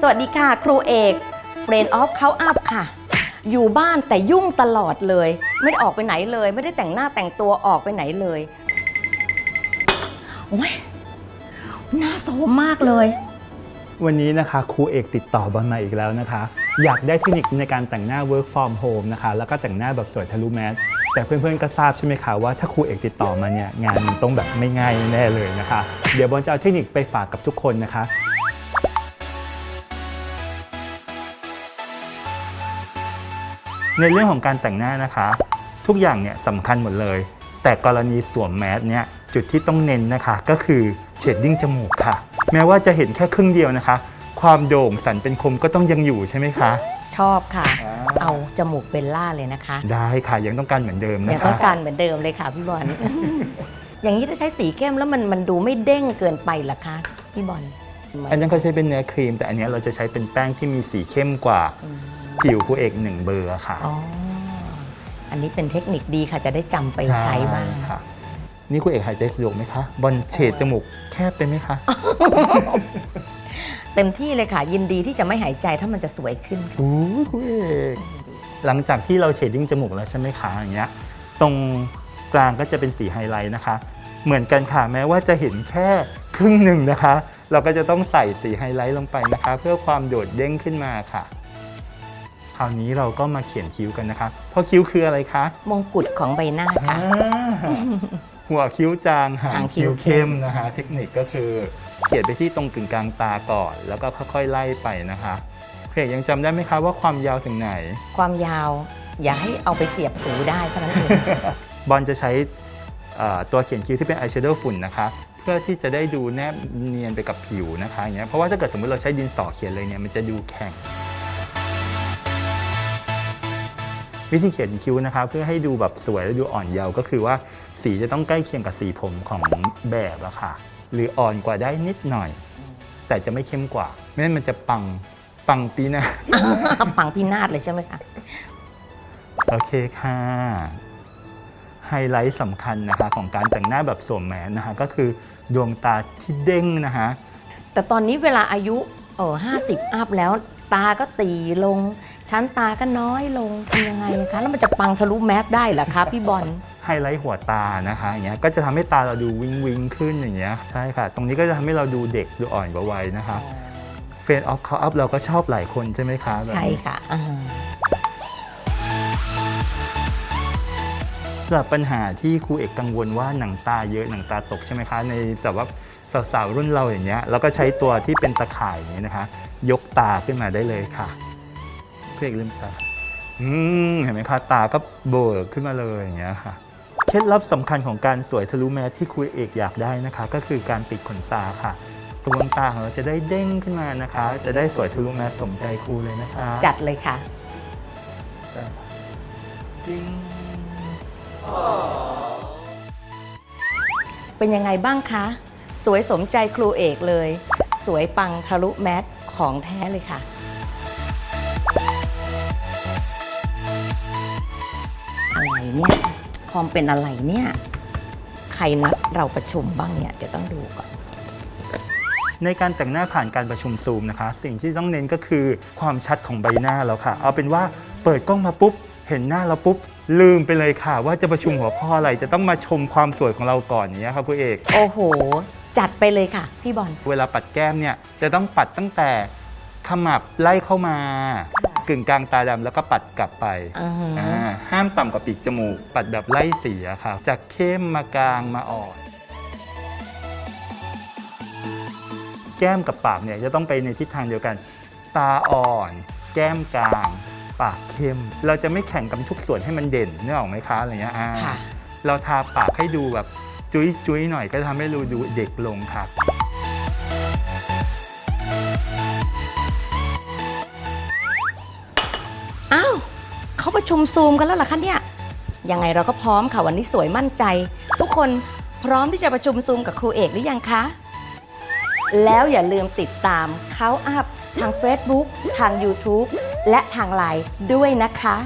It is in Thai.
สวัสดีค่ะครูเอกเฟรนออฟเขาอัพค่ะ อยู่บ้านแต่ยุ่งตลอดเลย ไม่ได้ออกไปไหนเลย ไม่ได้แต่งหน้าแต่งตัวออกไปไหนเลย โอ้ยน่าโสมมากเลย วันนี้นะคะครูเอกติดต่อบอลมาอีกแล้วนะคะ อยากได้เทคนิคในการแต่งหน้า work from home นะคะ แล้วก็แต่งหน้าแบบสวยทะลุแมส แต่เพื่อนๆก็ทราบใช่ไหมคะว่าถ้าครูเอกติดต่อมาเนี่ยงานมันต้องแบบไม่ง่ายแน่เลยนะคะ เดี๋ยวบอลจะเอาเทคนิคไปฝากกับทุกคนนะคะในเรื่องของการแต่งหน้านะคะ ทุกอย่างเนี่ยสำคัญหมดเลย แต่กรณีสวมแมสเนี่ยจุดที่ต้องเน้นนะคะ ก็คือเชดดิ้งจมูกค่ะ แม้ว่าจะเห็นแค่ครึ่งเดียวนะคะ ความโด่งสันเป็นคมก็ต้องยังอยู่ใช่ไหมคะ ชอบค่ะอ่าเอาจมูกเบลล่าเลยนะคะ ได้ค่ะยังต้องการเหมือนเดิมยันะงคะต้องการเหมือนเดิมเลยค่ะพี่บอลอย่างนี้ถ้าใช้สีเข้มแล้วมันมันดูไม่เด้งเกินไปเหรอคะพี่บอลอันนั้นเขาใช้เป็นเนื้อครีม แต่อันเนี้ยเราจะใช้เป็นแป้งที่มีสีเข้มกว่าอืมผิวครูเอกหนึ่งเบอร์ค่ะอ๋ออันนี้เป็นเทคนิคดีค่ะจะได้จำไปใช้บ้างค่ะนี่ครูเอกหายใจสะดวกไหมคะ บอลเฉดจมูกแคบไปไหมคะ เต็มที่เลยค่ะ ยินดีที่จะไม่หายใจถ้ามันจะสวยขึ้นค่ะ โอ้ยครูเอกหลังจากที่เราเชดดิ้งจมูกแล้วใช่ไหมคะอย่างเงี้ยตรงกลางก็จะเป็นสีไฮไลท์นะคะ เหมือนกันค่ะแม้ว่าจะเห็นแค่ครึ่งหนึ่งนะคะ เราก็จะต้องใส่สีไฮไลท์ลงไปนะคะ เพื่อความโดดเด้งขึ้นมาค่ะ คราวนี้เราก็มาเขียนคิ้วกันนะคะเพราะคิ้วคืออะไรคะมงกุฎของใบหน้าค่ะอ่า หัวคิ้วจางหาหางงคิ้คิ้ววเข้มนะคะ เทคนิคก็คือเขียนไปที่ตรงกึ่งกลางตาก่อน แล้วก็ค่อยๆไล่ไปนะคะเพจยังจำได้ไหมคะว่าความยาวถึงไหน ความยาวอย่าให้เอาไปเสียบหูได้เท่านั้นเองบอลจะใช้เอ่อตัวเขียนคิ้วที่เป็นอายแชโดว์ฝุ่นนะคะ เพื่อที่จะได้ดูแนบเนียนไปกับผิวนะคะอย่างเงี้ยเพราะว่าถ้าเกิดสมมติเราใช้ดินสอเขียนเลยเนี่ยมันจะดูแข็ง วิธีเขียนคิ้วนะคะเพื่อให้ดูแบบสวยและดูอ่อนเยาว์ก็คือว่าสีจะต้องใกล้เคียงกับสีผมของแบบอะค่ะ หรืออ่อนกว่าได้นิดหน่อย แต่จะไม่เข้มกว่า ไม่งั้นมันจะปังปังปีหน้า ปังพินาศเลยใช่ไหมคะ โอเคค่ะ ไฮไลท์สำคัญนะคะของการแต่งหน้าแบบสวมแมสนะคะก็คือดวงตาที่เด้งนะคะ แต่ตอนนี้เวลาอายุเออห้าสิบอัพแล้ว ตาก็ตีลง ชั้นตาก็น้อยลงทำยังไงคะ แล้วมันจะปังทะลุแมสได้เหรอคะพี่บอลไฮไลท์หัวตานะคะอย่างเงี้ยก็จะทำให้ตาเราดูวิงวิงขึ้นอย่างเงี้ยใช่ค่ะ ตรงนี้ก็จะทำให้เราดูเด็กดูอ่อนกว่าวัยนะคะเฟนออฟเขาอัพเราก็ชอบหลายคนใช่ไหมคะแบบใช่นี้ค่ะอ่าสำหรับปัญหาที่ครูเอกกังวลว่าหนังตาเยอะหนังตาตกใช่ไหมคะ ในแต่ว่าสาวๆรุ่นเราอย่างเงี้ยเราก็ใช้ตัวที่เป็นตะข่ายอย่างเงี้ยนะคะ ยกตาขึ้นมาได้เลยค่ะ ครูเอกลืมตาอืมเห็นไหมคะตาก็เบิกขึ้นมาเลยอย่างเงี้ยค่ะเคล็ดลับสำคัญของการสวยทะลุแมสที่ครูเอกอยากได้นะคะ ก็คือการปิดขนตาค่ะดวงตาของเราจะได้เด้งขึ้นมานะคะ จะได้สวยทะลุแมสสมใจครูเลยนะคะ จัดเลยค่ะจริงเป็นยังไงบ้างคะ สวยสมใจครูเอกเลย สวยปังทะลุแมสของแท้เลยค่ะ เนี่ยคอมเป็นอะไรเนี่ย ใครนัดเราประชุมบ้างเนี่ย เดี๋ยวต้องดูก่อน ในการแต่งหน้าผ่านการประชุมซูมนะคะ สิ่งที่ต้องเน้นก็คือความชัดของใบหน้าแล้วค่ะ เอาเป็นว่าเปิดกล้องมาปุ๊บ เห็นหน้าเราปุ๊บ ลืมไปเลยค่ะ ว่าจะประชุมหัวข้ออะไรจะต้องมาชมความสวยของเราก่อนอย่างเงี้ยครับคุณเอก โอ้โห จัดไปเลยค่ะ พี่บอล เวลาปัดแก้มเนี่ยจะต้องปัดตั้งแต่ขมับไล่เข้ามา กึ่งกลางตาดำแล้วก็ปัดกลับไปอือหือออ่าห้ามต่ำกว่าปีกจมูก ปัดแบบไล่สีอะค่ะจากเข้มมากลางมาอ่อน แก้มกับปากเนี่ยจะต้องไปในทิศทางเดียวกัน ตาอ่อน แก้มกลาง ปากเข้ม เราจะไม่แข่งกันทุกส่วนให้มันเด่นนึกออกไหมคะอะไรเงี้ยอ่าค่ะ เราทาปากให้ดูแบบจุ้ยจุ้ยๆหน่อยก็จะทำให้เราดูเด็กลงค่ะอ้ เขาประชุมซูมกันแล้วเหรอคะเนี่ยยังไงเราก็พร้อมค่ะวันนี้สวยมั่นใจ ทุกคนพร้อมที่จะประชุมซูมกับครูเอกหรือยังคะ แล้วอย่าลืมติดตามเขาอัพทาง Facebook ทาง YouTube และทางไลน์ด้วยนะคะ